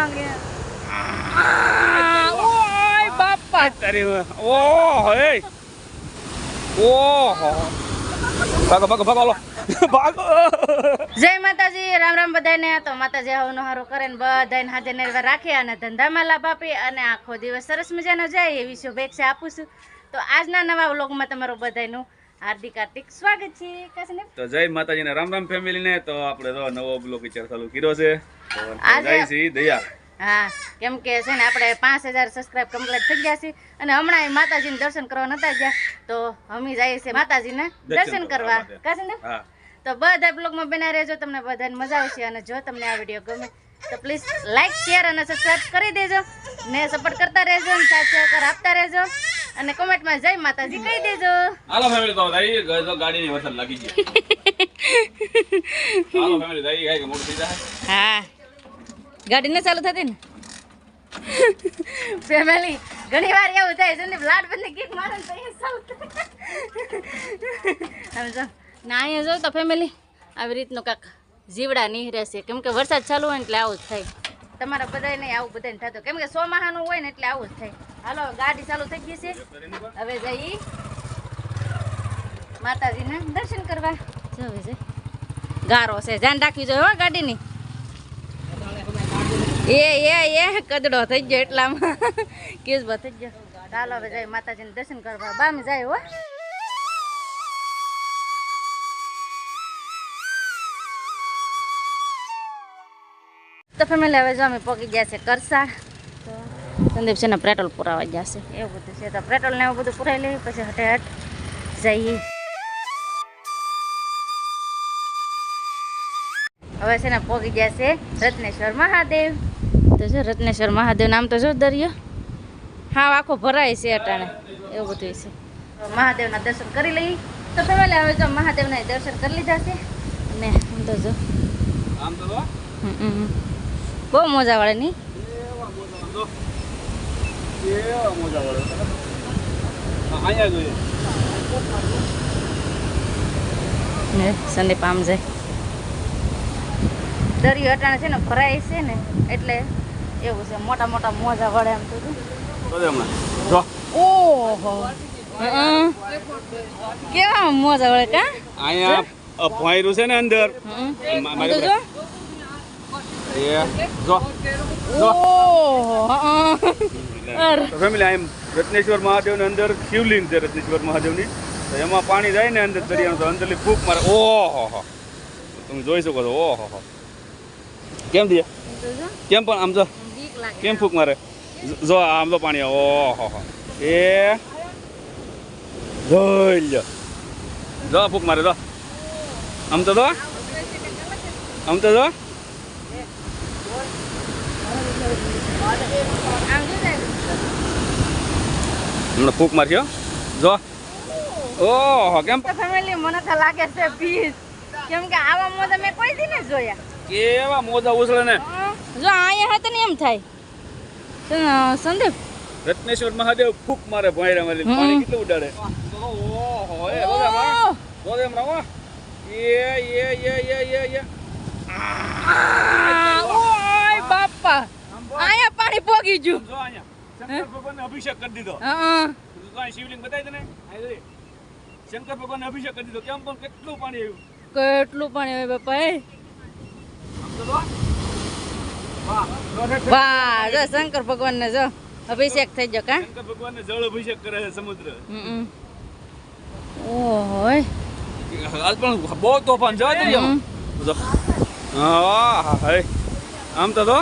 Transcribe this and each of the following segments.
માંગે. ઓય બાપા તારી ઓહો એ. ઓહો. ભાગો ભાગો ભાગો લો ભાગો. જય માતાજી રામ રામ બધાને તો માતાજી હવનો હારો કરે ને બધાને હાજર નિર્ભર રાખે અને ધંધામાં લાભ આપે અને આખો દિવસ સરસ મજાનો જાય એવી શુભેચ્છા આપું છું. તો આજના નવા વ્લોગમાં તમારું બધાનું હાર્દિક હાર્દિક સ્વાગત છે કાશીને તો જય માતાજીને રામ રામ ફેમિલી ને તો આપણે તો નવો બ્લોગ વિચાર ચાલુ કર્યો છે. તો જય શ્રી દયા હા કેમ કે છે ને આપણે પાંચ હજાર સબસ્ક્રાઇબ કમ્પ્લીટ થઈ ગયા છે અને હમણાં માતાજીને દર્શન કરવા નતા ગયા. તો અમે જઈએ છીએ માતાજીને દર્શન કરવા. કાશીને તો બધા બ્લોગમાં બના રહેજો તમને બધાને મજા આવશે અને જો તમને આ વીડિયો ગમે તો પ્લીઝ લાઈક શેર અને સબસ્ક્રાઇબ કરી દેજો. ને સપોર્ટ કરતા રહેજો અને સાથ સહકાર આપતા રહેજો. અને કોમેન્ટમાં જય માતાજી કહી દેજો. હાલો ફેમિલી તો ભાઈ ગઈ તો ગાડીની વરસાદ લાગી ગઈ હાલો ફેમિલી ભાઈ ગઈ કે મોટું થઈ જાય. હા. ગાડી ને ચાલુ થતી ને? ફેમિલી ઘણી વાર એવું થાય છે ને લાડ બંધ ગીત મારે તો એ ચાલુ હવે જો. ના અહીંયા જો તો ફેમિલી આવી રીતનું કાંક જીવડા નીહરે છે. કેમ કે વરસાદ ચાલુ હોય ને એટલે આવું જ થાય. તમારા બધાય નહીં આવું બધાને થતું. કેમ કે સોમાહાનું હોય ને એટલે આવું જ થાય. હાલો, ગાડી ચાલુ થઈ ગઈ છે. હવે જઈ માતાજીના દર્શન કરવા. જો હવે જઈ. ગારો છે, ધ્યાન રાખવી જોઈએ હો ગાડીની. એ એ એ, કદડો થઈ ગયો એટલામાં. કેસબો થઈ ગયો. ચાલો હવે જાય માતાજીને દર્શન કરવા. બામ જાય હો. તો ફેમિલી હવે જો અમે પહોંચી ગયા છે, કરસા. તો સંદીપ છે ને પેટ્રોલ પુરાવા જશે એવું બધું છે. તો પેટ્રોલ ને એવું બધું પુરાવી લઈએ પછી હટે હટ જઈએ. હવે છે ને પોગી ગયા છે રત્નેશ્વર મહાદેવ. તો જો રત્નેશ્વર મહાદેવ નામ તો જો દરિયો હા આખો ભરાય છે અટાણે. એવું બધું છે. મહાદેવના દર્શન કરી લઈએ. તો પેલા હવે જો મહાદેવના દર્શન કરી લીધા છે. ને આમ તો જો. આમ તો જો. હમ, હમ, હમ. બહુ મજા વાળે નહીં. એવા મોજા વળે. અહીંયા જોઈએ ને સંદીપ આમ જાય. દરિયો અટાણે છે ને ભરાય છે ને એટલે એવું છે મોટા મોટા મોજા વળે એમ તો જો. ઓહો કેવા મોજા વળે કા? અહીંયા અ છે ને અંદર. મારી તો જો. જો ઓહો ફેમિલી આમ રત્નેશ્વર મહાદેવની અંદર શિવલિંગ છે રત્નેશ્વર મહાદેવની. તો એમાં પાણી જાય ને અંદર દરિયાનું તો અંદરલી ફૂંક મારે. ઓહો તમે જોઈ શકો છો. ઓહો હો. કેમ દે કેમ પણ આમ જો. કેમ ફૂંક મારે? જો- આમ તો પાણી ઓહો હો. એ. જોઈ જો ફૂંક મારે જો. આમ તો જો. આમ તો જો આમ જો ને. હમણાં ફૂંક મારશો જો. ઓહો કેમ? ફેમિલી મને તો લાગે છે પીસ કેમ કે આવા મોજા મેં કોઈ દી ને જોયા. કેવા મોજા ઉછળે ને. જો અહીંયા હતા ને એમ થાય. સંદીપ? રત્નેશ્વર મહાદેવ ફૂંક મારે ભોયરા મારી. પાણી કેટલું ઉડાડે? ઓહો એ બધા જો એમ રાવો એ એ એ એ એ એ. ઓય બાપા. અહીંયા પાણી પોગી ગયું. જો અહીંયા. શંકર ભગવાનને અભિષેક કરી દીધો. હં. તો અહીં શિવલિંગ બતાવી તને અહીં જોઈ. શંકર ભગવાનને અભિષેક કરી દીધો. કેમ પણ કેટલું પાણી આવ્યું? કેટલું પાણી હોય બાપા એ આમ તો જો. વાહ. જો ઠેક ઠેક. વાહ જો શંકર ભગવાન ને જો અભિષેક થઈ ગયો કા? શંકર ભગવાનને જળ અભિષેક કરે છે સમુદ્ર. હમ ઓહોય. આજ પણ બહુ તોફાન જવા દે હમ. જો. હા હા હે આમ તો તો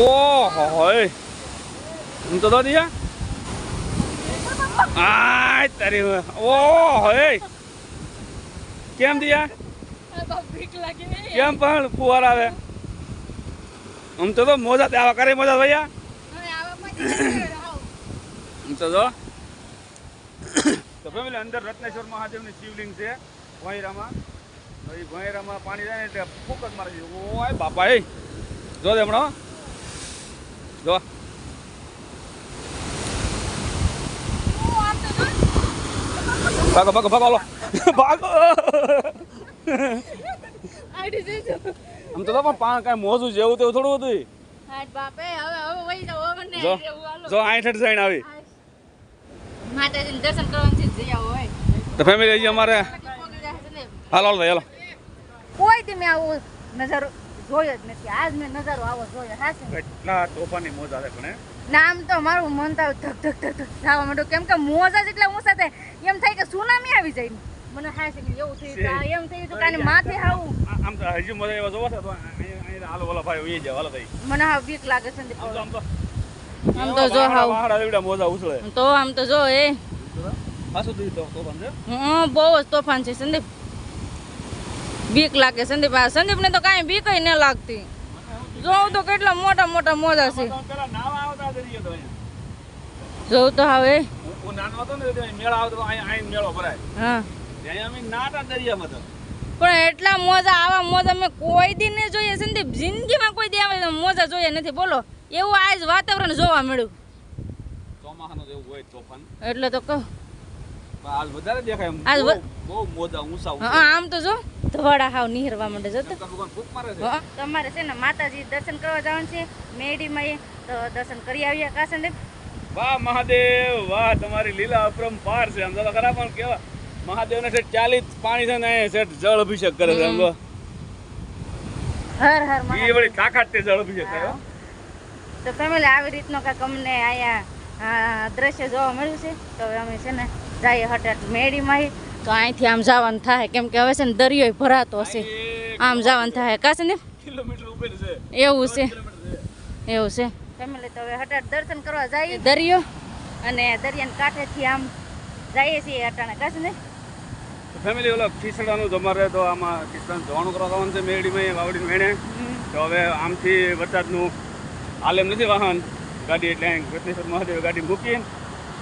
ઓહો હે તો તો દિયા આય તારી ઓહો, હે. કેમ દિયા? કેમ પણ ફુવાર આવે? આમ તો તો મોજા તે આવા કરે મોજા ભૈયા. આમ તો જો. તો ફેમિલી, અંદર રત્નેશ્વર મહાદેવની શિવલિંગ છે, ભોંયરામાં. તો એ ભોંયરામાં પાણી જાય ને એટલે ફોકસ મારે ઓય બાપા એ જો હમણાં. જો. ભાગો ભાગો ભાગો લો ભાગો આમ તો પણ પાણ કાંઈ મોજું જેવું તેવું થોડું હતું. જો જો આઠ સાઈડ આવી. માતાજીને દર્શન કરવાથી જઈ આવો હોય તો ફેમિલી હજી અમારે. હાલો હાલો હાલો. કોઈ દી મેં આવો નજારો જોયો જ નથી. આજ મેં નજારો આવો જોયો હા કેટલા તોફાની મોજા છે પણ નામ તો મારું મન તો ધક ધક ધક ધક થવા માંડ્યું. કેમ કે મોજા જેટલા ઊંચા થાય એમ થાય કે સુનામી આવી જાય. મને હા છે કે એવું થયું એમ થયું તો કાને માથે આવું આમ તો હજી મજા એવા જોવા છે તો અહીં અહીં હાલો વાલા ભાઈ ઉઈ જાય હાલો ભાઈ. મને હા બીક લાગે છે સંદીપ આમ તો આમ તો જો હાવ. વાહડા એવડા મોજા ઉછળે. તો આમ તો જો એ. પાછું દી તો તોફાન છે? હું બહુ જ તોફાન છે સંદીપ. બીક લાગે સંદીપ. આ સંદીપને તો કાંઈ બીક ન લાગતી. જોઉં તો કેટલા મોટા મોટા મોજા છે. જોઉં તો હવે. હું- હું નાનો હતો ને ત્યારે આવતો અહીં મેળો ભરાય હા ત્યાં અમે નાટા દરિયામાં તો પણ એટલા મોજા આવા મોજા મેં કોઈ દી નહીં જોઈએ સંદીપ જિંદગીમાં કોઈ દી આવા મોજા જોયા નથી. બોલો એવું આજ વાતાવરણ જોવા મળ્યું. ચોમાસાનું જેવું હોય તોફાન એટલે તો કહું. હાલ વધારે દેખાય બહુ મોજા ઊંચા હા આમ તો જો ધવાડા હાવ નીહરવા માંડે જો તમારે છે ને માતાજી દર્શન કરવા જવાનું છે. મેડીમાં એ તો દર્શન કરી આવીએ કા સંદીપ વાહ મહાદેવ વાહ તમારી લીલા અપરંપાર છે. આમ તો ખરા પણ કેવા? મહાદેવને છે ચાલીસ પાણી છે ને અહીંયા જળ અભિષેક કરે છે આમ હર હર મહાદેવ. વળી તાકાત તે જળ અભિષેક કરે તો ફેમિલી આવી રીતનો કાંઈક અમને અહીંયા દ્રશ્ય જોવા મળ્યું છે? તો હવે અમે છે ને જઈએ હટાટ મેડીમાં તો અહીંથી આમ જવાનું થાય. કેમ કે હવે છે ને દરિયો ભરાતો હશે. આમ જવાનું થાય. કા ને એવું છે. એવું છે. ફેમિલી તો હવે હટાણ દર્શન કરવા જઈએ દરિયો. અને દરિયાના કાંઠેથી આમ જઈએ છીએ અટાણે કા ને? ફેમિલી ઓલો ખીસડાનું તમારે તો આમાં ખીસડાનું જવાનું કરવાનું છે મેળીમાં વાવડીને વેણે તો હવે આમથી વરસાદનું હાલેમ નથી વાહન. ગાડી એટલે ઘટનેશ્વર મહાદેવ ગાડી મૂકીને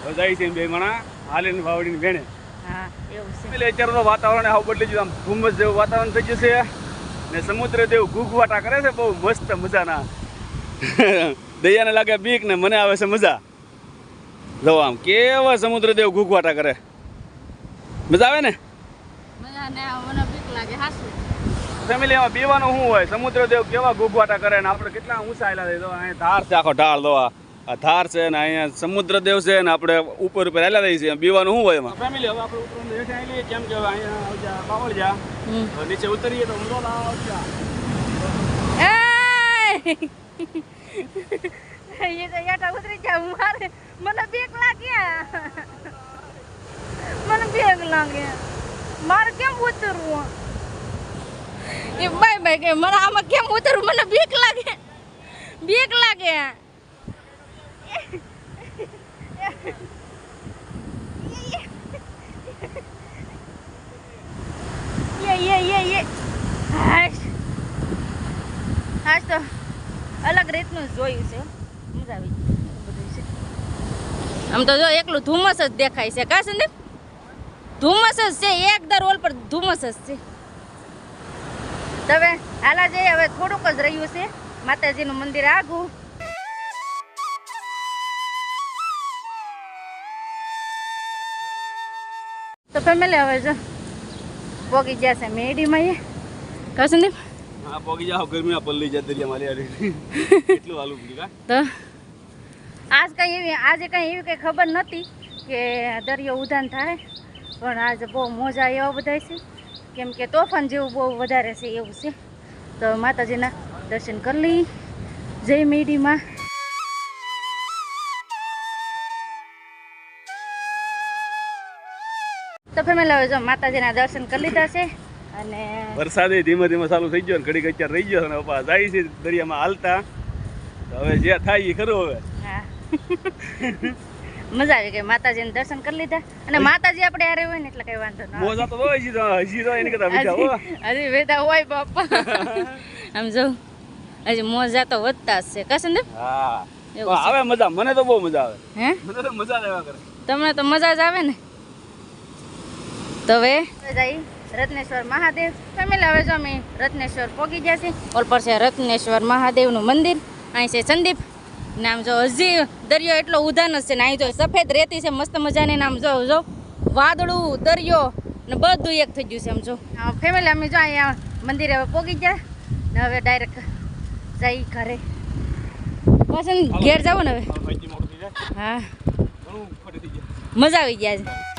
તો જાય છે બે મણા. હાલીને વાવડીને વેણે. હા એવું છે. એટલે અત્યારે તો વાતાવરણ આવું બદલી ગયું. આમ ધુમ્મસ જેવું વાતાવરણ થઈ જશે ને સમુદ્ર દેવ ઘૂઘવાટા કરે છે બહુ મસ્ત મજાના. દયાને લાગે બીક ને મને આવે છે મજા. જો આમ કેવા સમુદ્ર દેવ ઘૂઘવાટા કરે. મજા આવે ને? મજા ને મને બીક લાગે હાસું. ફેમિલી એમાં પીવાનું શું હોય? સમુદ્ર દેવ કેવા ઘૂઘવાટા કરે ને? આપણે કેટલા ઊંચા આવેલા છે તો અહીંયા ધાર છે આખો ઢાળ દો આ ધાર છે ને અહીંયા સમુદ્ર દેવ છે ને આપણે ઉપર ઉપર આવેલા રહીએ છીએ. બીવાનું શું હોય એમાં? ફેમિલી હવે આપણે ઉપર હેઠે આવી કેમ કે અહીંયા બાવળજા નીચે ઉતરીએ તો એ તો યાટા મારે મને બેક લાગે મને બેક લાગે. મારે કેમ ઉતરવું? એ બાય બાય કે મને આમાં કેમ ઉતરવું? મને બીક લાગે. બીક લાગે યે યે યે યે હાશ હાશ તો અલગ રીતનું જ જોયું છે હો. મજા આવી ગઈ. બધું છે આમ તો જો એકલું ધુમ્મસ જ દેખાય છે. કા સંદીપ? ધુમ્મસ જ છે. એક દર ઓલ પર ધુમ્મસ જ છે. તમે હવે હાલા જઈએ. હવે થોડુંક જ રહ્યું છે. માતાજીનું મંદિર આગું. તો ફેમિલી હવે જો પોગી ગયા છે મેડીમાં એ. કા સંદીપ? હા પોગી જાઓ. ગરમીમાં પલ્લી જાય દરિયામાં લે એટલું હાલું પડી કા? તો? આજ કંઈ એવી આજે કંઈ એવી કંઈ ખબર નહોતી કે દરિયો ઉધાન થાય, પણ આજે બહુ મોજા એવા બધા છે. કેમ કે તોફાન જેવું બહુ વધારે છે એવું છે. તો માતાજીના દર્શન કરી લઈ જય મેડીમાં. તો ફેમિલી હવે જો માતાજીના દર્શન કરી લીધા છે અને વરસાદે ધીમે ધીમે ચાલુ થઈ ગયો ને ઘડીક અત્યારે રહી ગયો અને જાય છે દરિયામાં હાલતા. હવે જે થાય એ ખરું હવે. મજા આવી ગઈ. માતાજીને દર્શન કરી લીધા. અને માતાજી આપણે હારે હોય ને એટલે કઈ વાંધો ના મોજા તો હોય હજી તો હજી તો એને કરતા બીજા હો. હજી વેદા હોય બાપા. આમ જો હજી મોજા તો વધતા જ છે. કસન હા. આવે મજા. મને તો બહુ મજા આવે. હે? મને તો મજા જ કરે. તમને તો મજા જ આવે ને? તો હવે જઈ રત્નેશ્વર મહાદેવ. ફેમિલી હવે જો અમે રત્નેશ્વર પહોંચી ગયા છે ઓલ પર છે રત્નેશ્વર મહાદેવનું મંદિર. અહીં છે સંદીપ. ને આમ જો હજી દરિયો એટલો ઉધાન જ છે ને અહીં જો સફેદ રેતી છે મસ્ત મજાની નામ આમ જો જો વાદળું દરિયો ને બધું એક થઈ ગયું છે આમ જો ફેમિલી અમે જો અહીંયા મંદિરે હવે પોગી ગયા ને હવે ડાયરેક્ટ જઈ ઘરે પાછું ઘેર જાવ ને હવે હા મજા આવી ગયા છે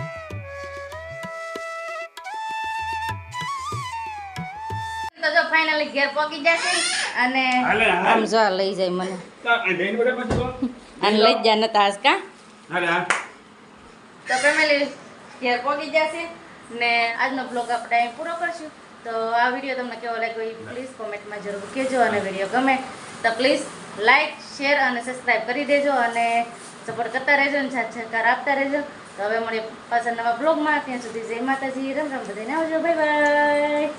ફાઇનલી ઘેર પહોંચી જશે અને. આમ જો લઈ જાય મને? અને લઈ જ જા નતા આજ કા? તો ફેમિલી ઘેર પહોંચી જશે ને આજનો બ્લોગ આપણે અહીં પૂરો કરશું. તો આ વીડિયો તમને કેવો લાગ્યો એ પ્લીઝ કોમેન્ટમાં જરૂર કહેજો અને વીડિયો ગમે તો પ્લીઝ લાઇક શેર અને સબસ્ક્રાઈબ કરી દેજો અને સપોર્ટ કરતા રહેજો અને સાથ સહકાર આપતા રહેજો. તો હવે મળીએ પાછા નવા બ્લોગમાં ત્યાં સુધી જય માતાજી. રમ રમ બધાને આવજો. Bye bye